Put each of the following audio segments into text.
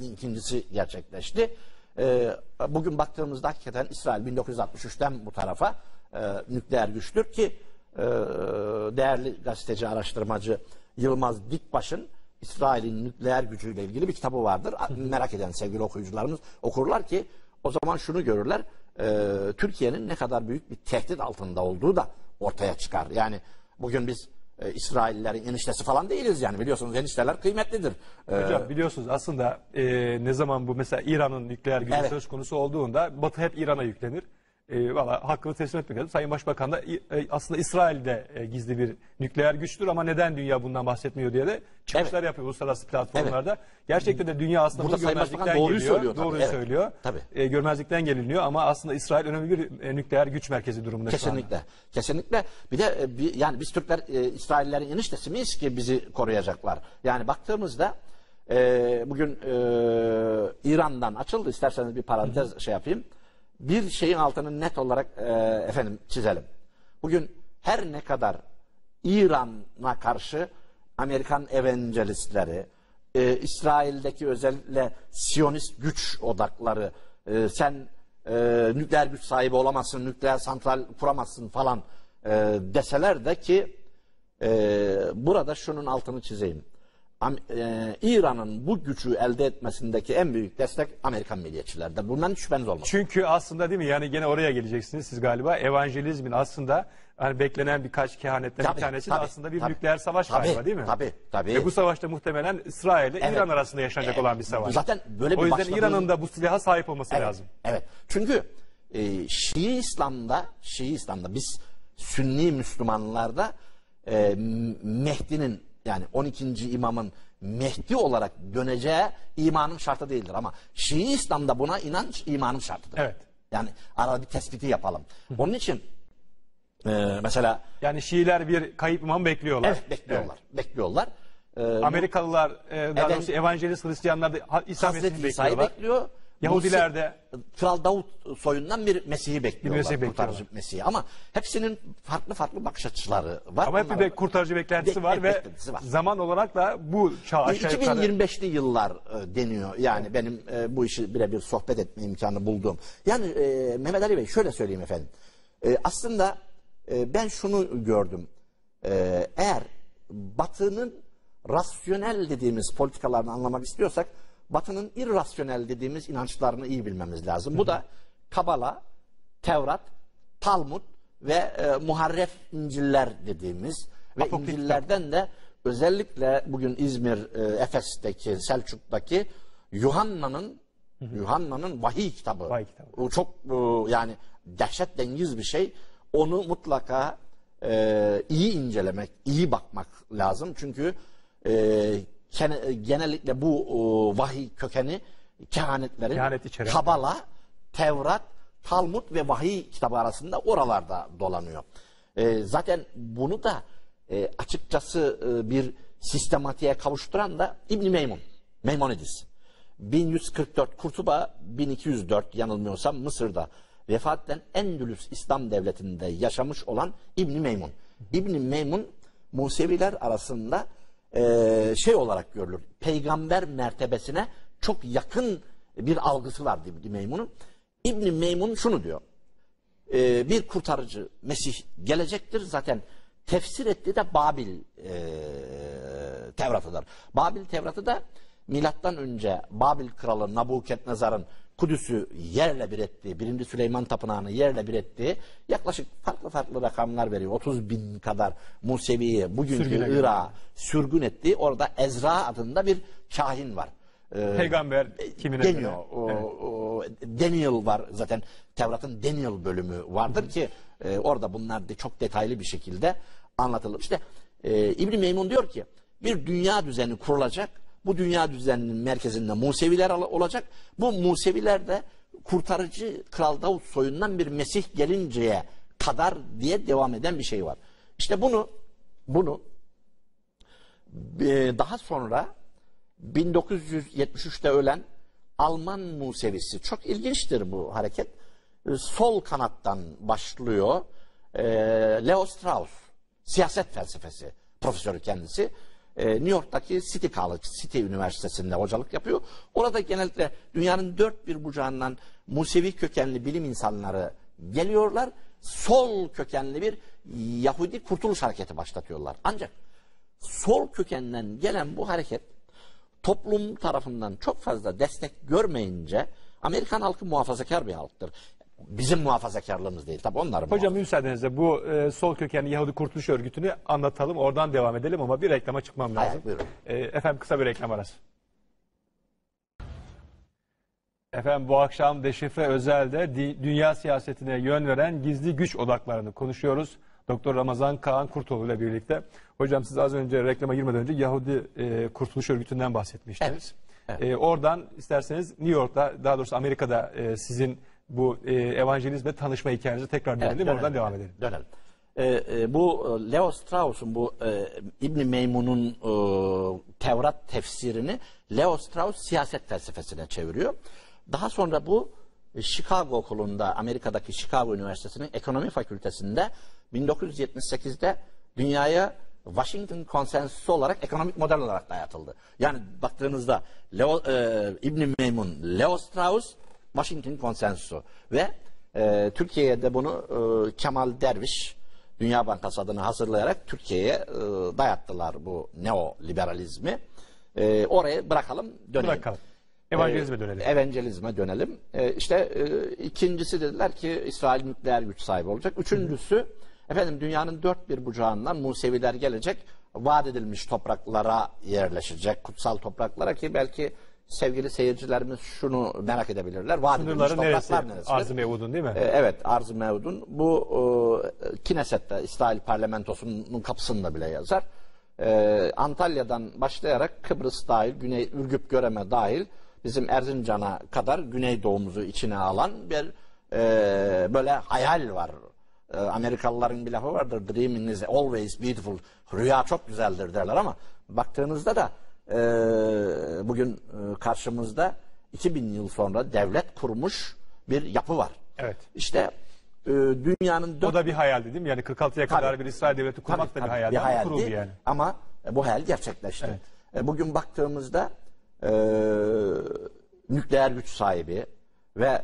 Kennedy ikincisi gerçekleşti. E, bugün baktığımızda hakikaten İsrail 1963'ten bu tarafa e, nükleer güçtür ki e, değerli gazeteci araştırmacı Yılmaz Dikbaş'ın İsrail'in nükleer gücüyle ilgili bir kitabı vardır. Merak eden sevgili okuyucularımız okurlar ki o zaman şunu görürler. e, Türkiye'nin ne kadar büyük bir tehdit altında olduğu da ortaya çıkar. Yani bugün biz e, İsraillerin eniştesi falan değiliz yani biliyorsunuz enişteler kıymetlidir. E, Hocam biliyorsunuz aslında e, ne zaman bu mesela İran'ın nükleer gücü Evet. söz konusu olduğunda Batı hep İran'a yüklenir. E, Valla hakkını teslim etmek lazım. Sayın Başbakan da e, aslında İsrail'de e, gizli bir nükleer güçtür ama neden dünya bundan bahsetmiyor diye de çıkışlar Evet. yapıyor uluslararası platformlarda. Gerçekten de dünya aslında Burada bunu Sayın görmezlikten doğruyu geliyor. söylüyor tabii, Doğruyu evet. söylüyor. Tabii. E, görmezlikten geliniyor ama aslında İsrail önemli bir e, nükleer güç merkezi durumunda şu anda. Kesinlikle. Kesinlikle. Bir de e, bir, yani biz Türkler e, İsraillerin eniştesi miyiz ki bizi koruyacaklar? Yani baktığımızda e, bugün e, İran'dan açıldı. İsterseniz bir parantez şey yapayım. Bir şeyin altını net olarak e, efendim çizelim. Bugün her ne kadar İran'a karşı Amerikan evangelistleri, e, İsrail'deki özellikle Siyonist güç odakları, e, sen e, nükleer güç sahibi olamazsın, nükleer santral kuramazsın falan e, deseler de ki e, burada şunun altını çizeyim. E, İran'ın bu gücü elde etmesindeki en büyük destek Amerikan milliyetçilerde. Bundan şüpheniz olmasın. Çünkü aslında değil mi yani gene oraya geleceksiniz siz galiba evangelizmin aslında hani beklenen birkaç kehanetten Tabii, bir tanesi tabii, de aslında bir tabii. nükleer savaş Tabii, galiba değil mi? tabii, tabii. Ve bu savaşta muhtemelen İsrail ile Evet. İran arasında yaşanacak olan bir savaş. Zaten böyle bir o yüzden başladığı- İran'ın da bu silaha sahip olması Evet, lazım. Evet. Çünkü e, Şii İslam'da, Şii İslam'da biz Sünni Müslümanlarda e, Mehdi'nin yani 12. imamın Mehdi olarak döneceği imanın şartı değildir ama Şii İslam'da buna inanç imanın şartıdır. Evet. Yani arada bir tespiti yapalım. Onun için e, mesela Yani Şiiler bir kayıp imam bekliyorlar. evet bekliyorlar. Bekliyorlar. E, Evet. Amerikalılar, e, daha doğrusu evangelist Hristiyanlar da İsa Hazreti İsa'yı bekliyorlar. bekliyor. Yahudiler de- Kral Davut soyundan bir Mesih'i bekliyorlar. Mesih bekliyorlar. kurtarıcı Mesih'i. Ama hepsinin farklı farklı bakış açıları var. Ama hep bir be- kurtarıcı beklentisi Bek- var ve beklentisi var. zaman olarak da bu çağ aşağı yukarı 2025'li yıllar e, deniyor. Yani benim e, bu işi birebir sohbet etme imkanı bulduğum. Yani e, Mehmet Ali Bey şöyle söyleyeyim efendim. E, aslında e, ben şunu gördüm. E, eğer Batı'nın rasyonel dediğimiz politikalarını anlamak istiyorsak Batı'nın irrasyonel dediğimiz inançlarını iyi bilmemiz lazım. Bu da Kabala, Tevrat, Talmud ve e, Muharref İnciller dediğimiz ve Apokrif İncillerden de özellikle bugün İzmir, e, Efes'teki, Selçuk'taki Yuhanna'nın Yuhanna'nın vahiy kitabı. Vahiy kitabı. O çok e, yani dehşet dengiz bir şey. Onu mutlaka e, iyi incelemek, iyi bakmak lazım. Çünkü e, genellikle bu e, vahiy kökeni kehanetlerin Kehanet içeren. Kabala, Tevrat, Talmud ve vahiy kitabı arasında oralarda dolanıyor. E, zaten bunu da e, açıkçası e, bir sistematiğe kavuşturan da İbn Meymun, Maimonides. 1144 Kurtuba 1204 yanılmıyorsam Mısır'da vefat eden Endülüs İslam Devleti'nde yaşamış olan İbn Meymun. İbn Meymun Museviler arasında e, şey olarak görülür. Peygamber mertebesine çok yakın bir algısı var İbn Meymun'un. İbn Meymun şunu diyor. E, bir kurtarıcı Mesih gelecektir. Zaten tefsir ettiği de Babil e, Tevratı'dır. Babil Tevratı da milattan önce Babil kralı Nabukadnezar'ın Kudüs'ü yerle bir ettiği, 1. Süleyman Tapınağı'nı yerle bir ettiği yaklaşık farklı farklı rakamlar veriyor. 30 bin kadar Musevi'yi bugünkü. Irak'a sürgün ettiği orada Ezra adında bir kahin var. Ee, peygamber kimine deniyor. göre. O, Evet. o, Daniel var zaten Tevrat'ın Daniel bölümü vardır ki e, orada bunlar da çok detaylı bir şekilde anlatılır. İşte e, İbn Meymun diyor ki bir dünya düzeni kurulacak. Bu dünya düzeninin merkezinde Museviler olacak. Bu Museviler de kurtarıcı Kral Davut soyundan bir Mesih gelinceye kadar diye devam eden bir şey var. İşte bunu bunu e, daha sonra 1973'te ölen Alman Musevisi. Çok ilginçtir bu hareket. E, Sol kanattan başlıyor. E, Leo Strauss, siyaset felsefesi profesörü kendisi. E, New York'taki City College, City Üniversitesi'nde hocalık yapıyor. Orada genellikle dünyanın dört bir bucağından Musevi kökenli bilim insanları geliyorlar. Sol kökenli bir Yahudi Kurtuluş Hareketi başlatıyorlar. Ancak sol kökenden gelen bu hareket toplum tarafından çok fazla destek görmeyince Amerikan halkı muhafazakar bir halktır. Bizim muhafazakarlığımız değil. Tabii onların Hocam müsaadenizle bu e, sol kökenli Yahudi Kurtuluş Örgütü'nü anlatalım. Oradan devam edelim ama bir reklama çıkmam lazım. Hayır, buyurun. E, efendim kısa bir reklam arası. Efendim bu akşam Deşifre Özel'de di- dünya siyasetine yön veren gizli güç odaklarını konuşuyoruz. Doktor Ramazan Kaan Kurtoğlu ile birlikte. Hocam siz az önce reklama girmeden önce Yahudi e, Kurtuluş Örgütü'nden bahsetmiştiniz. Evet, E, oradan isterseniz New York'ta daha doğrusu Amerika'da e, sizin bu e, evangelizme tanışma hikayenizi tekrar dönelim dönelim. oradan devam edelim. Dönelim. Ee, e, bu e, Leo Strauss'un bu e, İbn Meymun'un e, Tevrat tefsirini Leo Strauss siyaset felsefesine çeviriyor. Daha sonra bu e, Chicago okulunda Amerika'daki Chicago Üniversitesi'nin ekonomi fakültesinde 1978'de dünyaya Washington konsensusu olarak ekonomik model olarak dayatıldı. Yani baktığınızda Leo, e, İbn Meymun, Leo Strauss, Washington konsensusu ve e, Türkiye'ye de bunu e, Kemal Derviş Dünya Bankası adını hazırlayarak Türkiye'ye e, dayattılar bu neoliberalizmi. E, oraya bırakalım dönelim. Bırakalım. Evangelizme E, dönelim. Evangelizme dönelim. E, işte e, ikincisi dediler ki İsrail nükleer güç sahibi olacak. Üçüncüsü efendim dünyanın dört bir bucağından Museviler gelecek. Vaat edilmiş topraklara yerleşecek. Kutsal topraklara ki belki sevgili seyircilerimiz şunu merak edebilirler. Vaat edilmiş Sınırları neresi? topraklar neresi? Arz-ı Mevud'un değil mi? E, Evet Arz-ı Mevdun. Bu e, Kineset'te İsrail parlamentosunun kapısında bile yazar. E, Antalya'dan başlayarak Kıbrıs dahil, Güney Ürgüp Göreme dahil bizim Erzincan'a kadar Güneydoğumuzu içine alan bir e, böyle hayal var. E, Amerikalıların bir lafı vardır. Dreaming is always beautiful. Rüya çok güzeldir derler ama baktığınızda da e, bugün e, karşımızda 2000 yıl sonra devlet kurmuş bir yapı var. Evet. İşte e, dünyanın O da bir hayaldi değil mi? Yani 46'ya kadar bir İsrail devleti kurmak Tabii, da bir tabii, hayaldi. bir ama hayaldi. kuruldu yani. Ama e, bu hayal gerçekleşti. Evet. E, bugün baktığımızda e, nükleer güç sahibi ve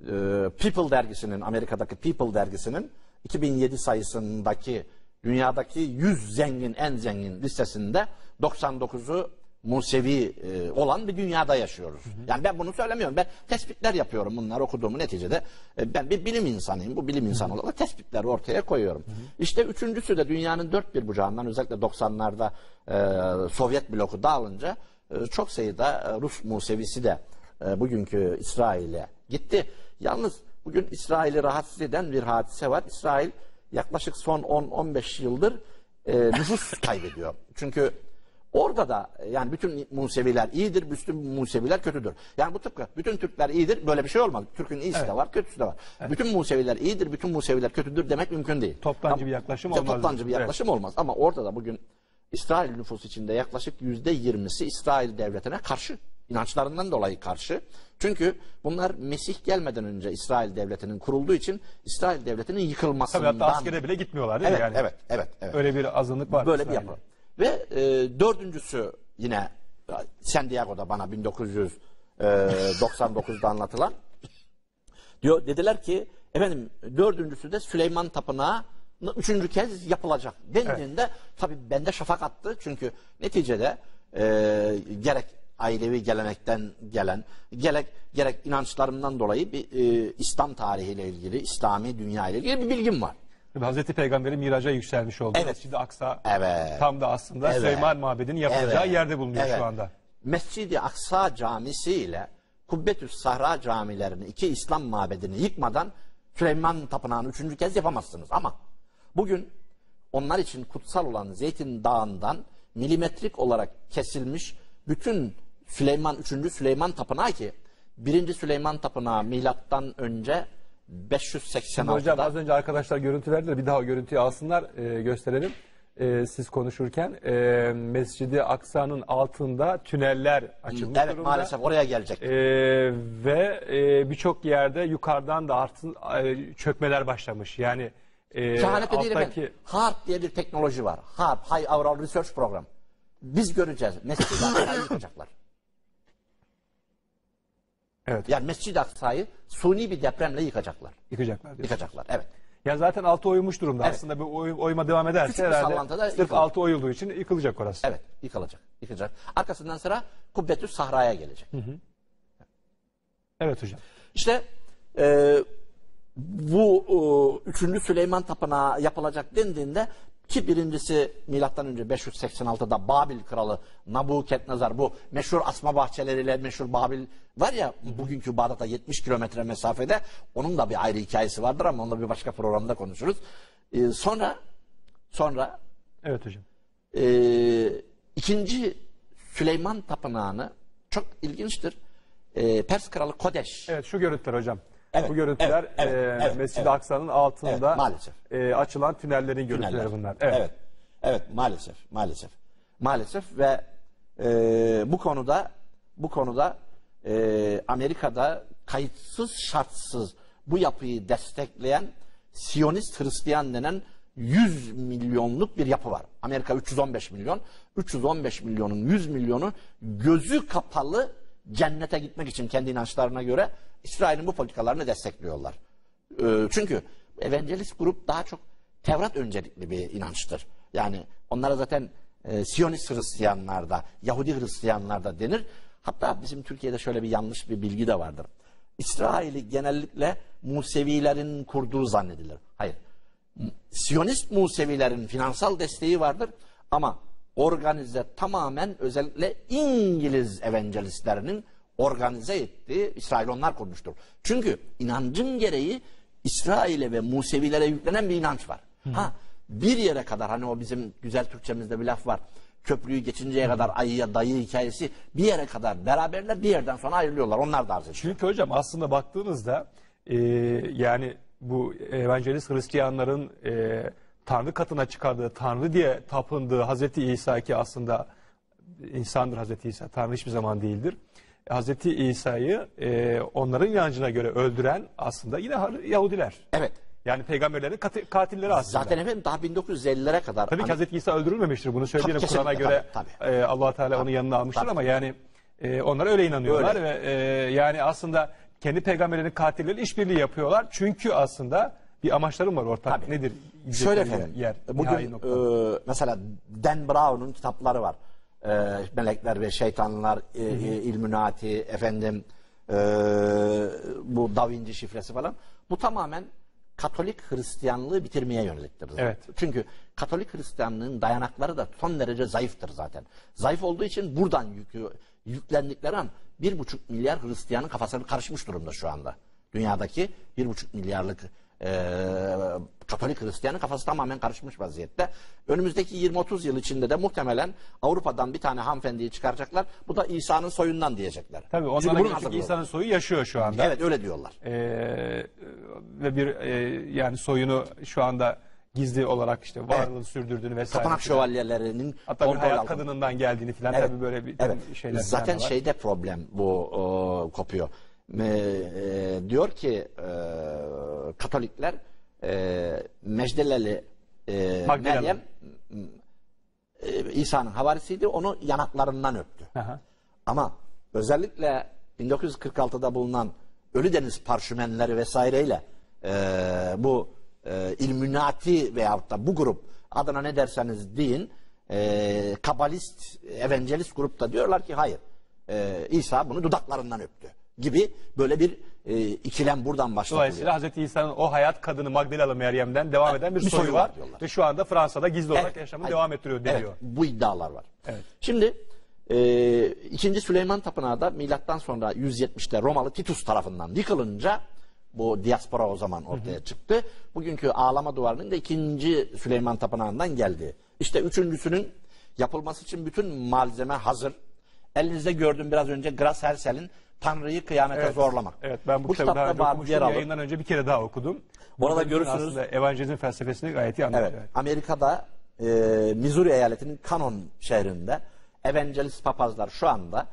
e, People dergisinin, Amerika'daki People dergisinin 2007 sayısındaki dünyadaki 100 zengin, en zengin listesinde 99'u Musevi e, olan bir dünyada yaşıyoruz. Yani ben bunu söylemiyorum. Ben tespitler yapıyorum bunlar okuduğumu neticede. E, ben bir bilim insanıyım. Bu bilim insanı olarak tespitleri ortaya koyuyorum. İşte üçüncüsü de dünyanın dört bir bucağından özellikle 90'larda e, Sovyet bloku dağılınca e, çok sayıda e, Rus Musevisi de e, bugünkü İsrail'e gitti. Yalnız bugün İsrail'i rahatsız eden bir hadise var. İsrail yaklaşık son 10-15 yıldır e, nüfus kaybediyor. Çünkü Orada da e, yani bütün Museviler iyidir, bütün Museviler kötüdür. Yani bu tıpkı bütün Türkler iyidir böyle bir şey olmaz. Türk'ün iyisi de var, kötüsü de var. Bütün Museviler iyidir, bütün Museviler kötüdür demek mümkün değil. Toptancı Ama- bir yaklaşım olmaz Toptancı bir yaklaşım olmaz. Ama orada da bugün İsrail nüfusu içinde yaklaşık yüzde yirmisi İsrail devletine karşı. inançlarından dolayı karşı. Çünkü bunlar Mesih gelmeden önce İsrail devletinin kurulduğu için İsrail devletinin Tabii yıkılmasından. hatta askere bile gitmiyorlar değil evet, mi? Yani evet, evet, evet. Öyle bir azınlık var. Böyle bir İsrail'de. yapı. Ve e, dördüncüsü yine e, San Diego'da bana 1999'da anlatılan. Diyor dediler ki efendim dördüncüsü de Süleyman Tapınağı üçüncü kez yapılacak. dendiğinde tabii bende şafak attı. Çünkü neticede e, gerek ailevi gelenekten gelen gerek gerek inançlarımdan dolayı bir e, İslam tarihiyle ilgili İslami dünya ile ilgili bir bilgim var. Hazreti Peygamber'in miraca yükselmiş oldu. Evet. Mescid-i Aksa Evet. tam da aslında Evet. Süleyman Mabedi'nin yapılacağı Evet. yerde bulunuyor Evet. şu anda. Mescid-i Aksa camisi ile Kubbetüs Sahra camilerini iki İslam mabedini yıkmadan Süleyman Tapınağı'nı üçüncü kez yapamazsınız. Ama bugün onlar için kutsal olan Zeytin Dağı'ndan milimetrik olarak kesilmiş bütün Süleyman 3. Süleyman Tapınağı ki 1. Süleyman Tapınağı milattan önce 586'da Hocam az önce arkadaşlar görüntü verdiler. Bir daha görüntüyü alsınlar e, gösterelim. E, siz konuşurken e, Mescid-i Aksa'nın altında tüneller açılmış evet durumda. maalesef oraya gelecek. E, ve e, birçok yerde yukarıdan da artın, e, çökmeler başlamış. Yani e, Kehanette değil alttaki. HARP diye bir teknoloji var. HARP, High Oral Research Program. Biz göreceğiz. Mescid-i Aksa'yı yıkacaklar. Evet. Yani Mescid-i Aksa'yı suni bir depremle yıkacaklar. Yıkacaklar diyor. Yıkacaklar. Evet. Ya zaten altı oyulmuş durumda. Evet. Aslında bu oy- oyma devam ederse Küçük bir herhalde sırf yıkılır. altı oyulduğu için yıkılacak orası. Evet. Yıkılacak. Yıkılacak. Arkasından sıra Kubbetü Sahra'ya gelecek. Evet hocam. İşte e, bu e, 3. Süleyman Tapınağı yapılacak dendiğinde ki birincisi milattan önce 586'da Babil kralı Nabukadnezar bu meşhur asma bahçeleriyle meşhur Babil var ya bugünkü Bağdat'a 70 kilometre mesafede onun da bir ayrı hikayesi vardır ama onu da bir başka programda konuşuruz. E, sonra sonra Evet hocam. e, ikinci Süleyman Tapınağı'nı çok ilginçtir. E, Pers kralı Kodeş. Evet şu görüntüler hocam. Evet, Bu görüntüler evet, evet, e, evet, Mescid-i evet. Aksal'ın altında Evet, maalesef. e, açılan tünellerin görüntüleri Tüneller. bunlar. Evet. Evet. evet. maalesef, maalesef. Maalesef ve e, bu konuda bu konuda e, Amerika'da kayıtsız şartsız bu yapıyı destekleyen Siyonist Hristiyan denen 100 milyonluk bir yapı var. Amerika 315 milyon. 315 milyonun 100 milyonu gözü kapalı cennete gitmek için kendi inançlarına göre İsrail'in bu politikalarını destekliyorlar. Ee, çünkü evangelist grup daha çok Tevrat öncelikli bir inançtır. Yani onlara zaten e, Siyonist Hristiyanlarda, Yahudi Hristiyanlarda denir. Hatta bizim Türkiye'de şöyle bir yanlış bir bilgi de vardır. İsrail'i genellikle Musevilerin kurduğu zannedilir. Hayır. Siyonist Musevilerin finansal desteği vardır ama organize tamamen özellikle İngiliz evangelistlerinin organize ettiği İsrail onlar kurmuştur. Çünkü inancın gereği İsrail'e ve Musevilere yüklenen bir inanç var. Ha bir yere kadar hani o bizim güzel Türkçemizde bir laf var. Köprüyü geçinceye kadar ayıya dayı hikayesi bir yere kadar beraberler bir yerden sonra ayrılıyorlar. Onlar da arz ediyor. Çünkü hocam aslında baktığınızda e, yani bu evangelist Hristiyanların e, Tanrı katına çıkardığı, Tanrı diye tapındığı Hazreti İsa ki aslında insandır Hazreti İsa, Tanrı hiçbir zaman değildir. Hazreti İsa'yı e, onların inancına göre öldüren aslında yine Yahudiler. Evet. Yani peygamberlerin kati- katilleri aslında. Zaten efendim daha 1950'lere kadar Tabii ki Hazreti İsa öldürülmemiştir. Bunu söyleyelim Tabii, Kur'an'a göre tabii, e, allah Teala onu yanına almıştır Tabii. ama yani e, onlar öyle inanıyorlar Öyle. ve e, yani aslında kendi peygamberlerinin katilleriyle işbirliği yapıyorlar. Çünkü aslında bir amaçları var ortak. Tabii. Nedir? Şöyle efendim. Yer, bugün e, mesela Dan Brown'un kitapları var. E, Melekler ve Şeytanlar, e, e, İlluminati, efendim e, bu Da Vinci şifresi falan. Bu tamamen Katolik Hristiyanlığı bitirmeye yöneliktir. zaten. Evet. Çünkü Katolik Hristiyanlığın dayanakları da son derece zayıftır zaten. Zayıf olduğu için buradan yükü, yüklendikleri an bir buçuk milyar Hristiyanın kafasını karışmış durumda şu anda. Dünyadaki bir buçuk milyarlık e, Katolik Hristiyanın kafası tamamen karışmış vaziyette. Önümüzdeki 20-30 yıl içinde de muhtemelen Avrupa'dan bir tane hanımefendiyi çıkaracaklar. Bu da İsa'nın soyundan diyecekler. Tabii göre çünkü. İsa'nın soyu yaşıyor şu anda. Evet öyle diyorlar. E, ve bir e, yani soyunu şu anda gizli olarak işte varlığını sürdürdüğünü vesaire. Tapınak şövalyelerinin Hatta bir hayat altında. kadınından geldiğini falan Evet. tabii böyle bir Evet. şeyler Zaten şeyde problem bu e, kopuyor. E, e, diyor ki e, Katolikler e, Mecdeleli e, Magdalena. Meryem e, İsa'nın havarisiydi. Onu yanaklarından öptü. Aha. Ama özellikle 1946'da bulunan Ölüdeniz parşümenleri vesaireyle e, bu e, Illuminati veyahut da bu grup adına ne derseniz deyin e, kabalist, evangelist grupta diyorlar ki hayır e, İsa bunu dudaklarından öptü gibi böyle bir e, ikilem buradan başlatılıyor. Dolayısıyla Hazreti İsa'nın o hayat kadını Magdalalı Meryem'den devam eden bir, bir soyu soyu var. var. Ve şu anda Fransa'da gizli olarak Evet, yaşamını devam ettiriyor deniyor. Evet, bu iddialar var. Evet. Şimdi e, 2. Süleyman Tapınağı da milattan sonra 170'te Romalı Titus tarafından yıkılınca bu diaspora o zaman ortaya çıktı. Bugünkü ağlama duvarının da 2. Süleyman Tapınağı'ndan geldi. İşte üçüncüsünün yapılması için bütün malzeme hazır. Elinizde gördüm biraz önce Gras Hersel'in Tanrı'yı kıyamete Evet. zorlamak. Evet ben bu, bu kitabı daha önce okumuştum. Yayından önce bir kere daha okudum. Orada görürsünüz. Aslında evangelizm felsefesini gayet iyi anlatıyor. Evet. Amerika'da e, Missouri eyaletinin Canon şehrinde evangelist papazlar şu anda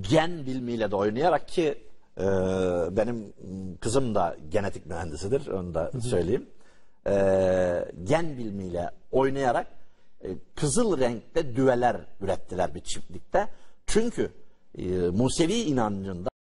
gen bilimiyle de oynayarak ki e, benim kızım da genetik mühendisidir onu da söyleyeyim. E, gen bilimiyle oynayarak e, kızıl renkte düveler ürettiler bir çiftlikte. Çünkü e, Musevi inancında